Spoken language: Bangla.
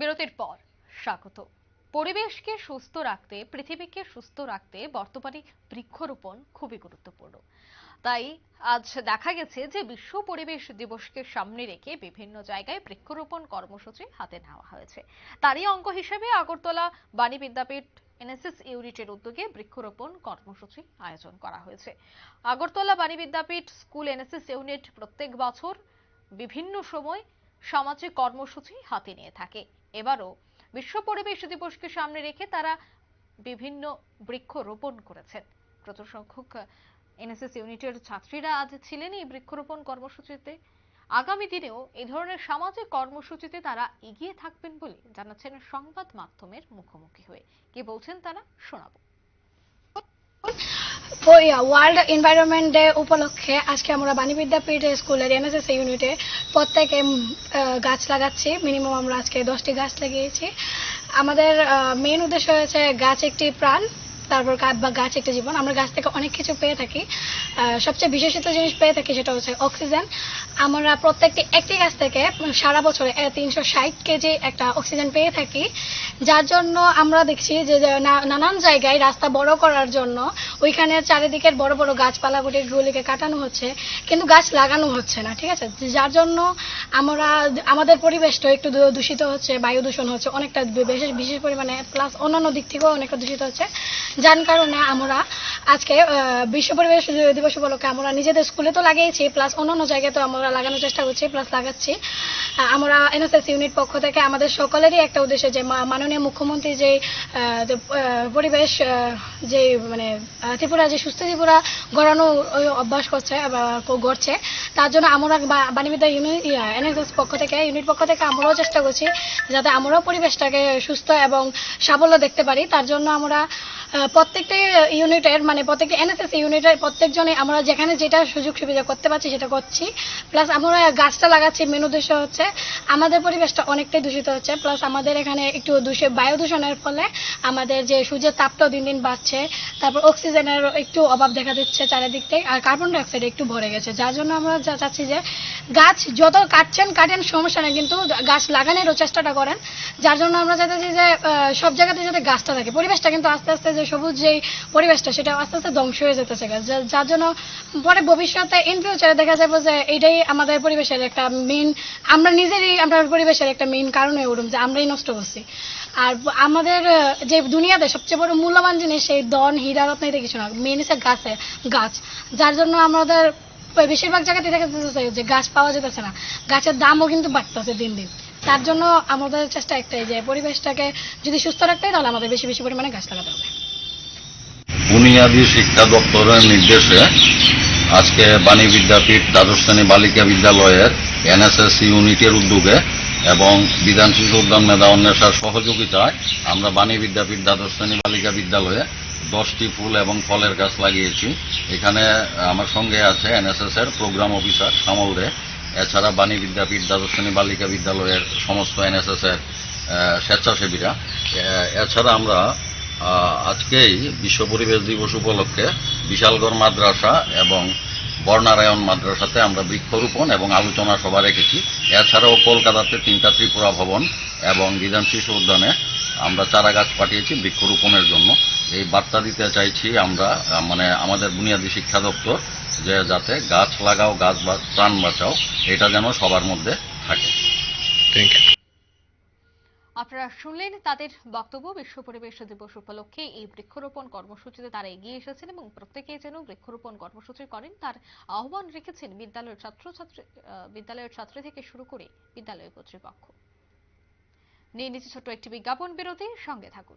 বিরতির পর স্বাগত। পরিবেশকে সুস্থ রাখতে, পৃথিবীকে সুস্থ রাখতে বর্তমানে বৃক্ষরোপণ খুবই গুরুত্বপূর্ণ। তাই আজ দেখা গেছে যে বিশ্ব পরিবেশ দিবসকে সামনে রেখে বিভিন্ন জায়গায় বৃক্ষরোপণ কর্মসূচি হাতে নেওয়া হয়েছে। তারই অঙ্গ হিসেবে আগরতলা বাণী বিদ্যাপীঠ এনএসএস ইউনিটের উদ্যোগে বৃক্ষরোপণ কর্মসূচি আয়োজন করা হয়েছে। আগরতলা বাণী বিদ্যাপীঠ স্কুল এনএসএস ইউনিট প্রত্যেক বছর বিভিন্ন সময় সামাজিক কর্মসূচি হাতে নিয়ে থাকে। এবারও বিশ্ব পরিবেশ দিবসকে সামনে রেখে তারা বিভিন্ন বৃক্ষ রোপণ করেছেন। প্রচুর সংখ্যক এনএসএস ইউনিটের ছাত্রীরা আজ ছিলেন এই বৃক্ষরোপণ কর্মসূচিতে। আগামী দিনেও এ ধরনের সামাজিক কর্মসূচিতে তারা এগিয়ে থাকবেন বলে জানাচ্ছেন সংবাদ মাধ্যমের মুখোমুখি হয়ে। কি বলছেন তারা? শোনাবো। ওয়ার্ল্ড এনভায়রনমেন্ট ডে উপলক্ষে আজকে আমরা বাণী বিদ্যাপীঠ স্কুলের এনএসএস ইউনিটে প্রত্যেকে গাছ লাগাচ্ছি। মিনিমাম আমরা আজকে দশটি গাছ লাগিয়েছি। আমাদের মেইন উদ্দেশ্য হয়েছে গাছ একটি প্রাণ, তারপর বা গাছ একটা জীবন। আমরা গাছ থেকে অনেক কিছু পেয়ে থাকি। সবচেয়ে বিশেষিত জিনিস পেয়ে থাকি সেটা হচ্ছে অক্সিজেন আমরা প্রত্যেকটি, একটি গাছ থেকে সারা বছরে তিনশো ষাট কেজি একটা অক্সিজেন পেয়ে থাকি। যার জন্য আমরা দেখছি যে নানান জায়গায় রাস্তা বড় করার জন্য ওইখানে চারিদিকের বড় বড় গাছপালা গুলিকে কাটানো হচ্ছে, কিন্তু গাছ লাগানো হচ্ছে না, ঠিক আছে? যার জন্য আমরা, আমাদের পরিবেশটা একটু দূষিত হচ্ছে, বায়ু দূষণ হচ্ছে, অনেকটা বিশেষ বিশেষ পরিমাণে প্লাস অন্যান্য দিক থেকেও অনেকটা দূষিত হচ্ছে। যার কারণে আমরা আজকে বিশ্ব পরিবেশ দিবস উপলক্ষে আমরা নিজেদের স্কুলে তো লাগিয়েছি প্লাস অন্যান্য জায়গায় তো আমরা লাগানোর চেষ্টা করছি প্লাস লাগাচ্ছি। আমরা এনএসএস ইউনিট পক্ষ থেকে আমাদের সকলেরই একটা উদ্দেশ্য যে মা- মাননীয় মুখ্যমন্ত্রী যে পরিবেশ যে মানে ত্রিপুরা, যে সুস্থ ত্রিপুরা গড়ানো অভ্যাস করছে গড়ছে, তার জন্য আমরা বাণীবিদ্যা ইউনিট এনএসএস পক্ষ থেকে, ইউনিট পক্ষ থেকে আমরাও চেষ্টা করছি যাতে আমরাও পরিবেশটাকে সুস্থ এবং সাফল্য দেখতে পারি। তার জন্য আমরা প্রত্যেকটা ইউনিটের মানে প্রত্যেকটা এনএসএস ইউনিটের প্রত্যেকজনে আমরা যেখানে যেটা সুযোগ সুবিধা করতে পারছি সেটা করছি। প্লাস আমরা গাছটা লাগাচ্ছি, মেন উদ্দেশ্য হচ্ছে আমাদের পরিবেশটা অনেকটাই দূষিত হচ্ছে প্লাস আমাদের এখানে একটু দূষে বায়ু দূষণের ফলে আমাদের যে সূর্যের তাপটাও দিন দিন বাড়ছে, তারপর অক্সিজেনের একটু অভাব দেখা দিচ্ছে চারিদিক থেকে, আর কার্বন ডাইঅক্সাইড একটু ভরে গেছে, যার জন্য আমরা চাচ্ছি যে গাছ যত কাটছেন, কাটেন, সমস্যা নেই। কিন্তু গাছ লাগানোরও চেষ্টাটা করেন। যার জন্য আমরা চাইতেছি যে সব জায়গাতে যাতে গাছটা থাকে। পরিবেশটা কিন্তু আস্তে আস্তে যে সবুজ যে পরিবেশটা, সেটা আস্তে আস্তে ধ্বংস হয়ে যেতেছে গাছ। যার জন্য পরে ভবিষ্যতে ইন ফিউচারে দেখা যাবে যে এটাই আমাদের পরিবেশের একটা মেইন আমরা নিজেরই আমরা পরিবেশের একটা মেইন কারণ হয়ে উঠুন যে আমরাই নষ্ট করছি। আর আমাদের যে দুনিয়াতে সবচেয়ে বড় মূল্যবান জিনিস সেই দন হীরা রত্ন এটা কিছু না। মেন হচ্ছে গাছে গাছ। যার জন্য আমাদের বেশিরভাগ জায়গাতে দেখা যাচ্ছে যে গাছ পাওয়া যেতেছে না। গাছের দামও কিন্তু বাড়তেছে দিন দিন। তার জন্য আমাদের চেষ্টা একটাই যে, পরিবেশটাকে যদি সুস্থ রাখতে হয়, তাহলে আমাদের বেশি বেশি পরিমাণে গাছ লাগাতে হবে। বুনিয়াদী শিক্ষা দপ্তরের নির্দেশে আজকে বাণী বিদ্যাপীঠ দ্বাদশ শ্রেণি বালিকা বিদ্যালয়ের এনএসএস ইউনিটের উদ্যোগে এবং বিধান শিশু উদ্যান মেধা অন্বেষার সহযোগিতায় আমরা বাণী বিদ্যাপীঠ দ্বাদশ শ্রেণি বালিকা বিদ্যালয়ে দশটি ফুল এবং ফলের গাছ লাগিয়েছি। এখানে আমার সঙ্গে আছে এনএসএস এর প্রোগ্রাম অফিসার শ্যামল দে এছাড়া বাণী বিদ্যাপীঠ, দ্বাদশ শ্রেণি বালিকা বিদ্যালয়ের সমস্ত এনএসএস এর স্বেচ্ছাসেবীরা। এছাড়া আমরা আজকেই বিশ্ব পরিবেশ দিবস উপলক্ষে বিশালগড় মাদ্রাসা এবং বর্ণারায়ণ মাদ্রাসাতে আমরা বৃক্ষরোপণ এবং আলোচনা সভা রেখেছি। এছাড়াও কলকাতাতে তিনটা ত্রিপুরা ভবন এবং বিধান শিশু উদ্যানে আমরা চারা গাছ পাঠিয়েছি বৃক্ষরোপণের জন্য। এই বার্তা দিতে চাইছি আমরা মানে আমাদের বুনিয়াদী শিক্ষা দপ্তর যে যাতে গাছ লাগাও গাছ বা- প্রাণ বাঁচাও এটা যেন সবার মধ্যে থাকে। থ্যাংক ইউ আপনারা শুনলেন তাদের বক্তব্য বিশ্ব পরিবেশ দিবস উপলক্ষে এই বৃক্ষরোপণ কর্মসূচিতে তারা এগিয়ে এসেছেন এবং প্রত্যেকেই যেন বৃক্ষরোপণ কর্মসূচি করেন তার আহ্বান রেখেছেন বিদ্যালয়ের ছাত্রছাত্রী আহ, বিদ্যালয়ের ছাত্রী থেকে শুরু করে বিদ্যালয় কর্তৃপক্ষ। নিয়ে নিচ্ছে ছোট্ট একটি বিজ্ঞাপন বিরতি সঙ্গে থাকুন।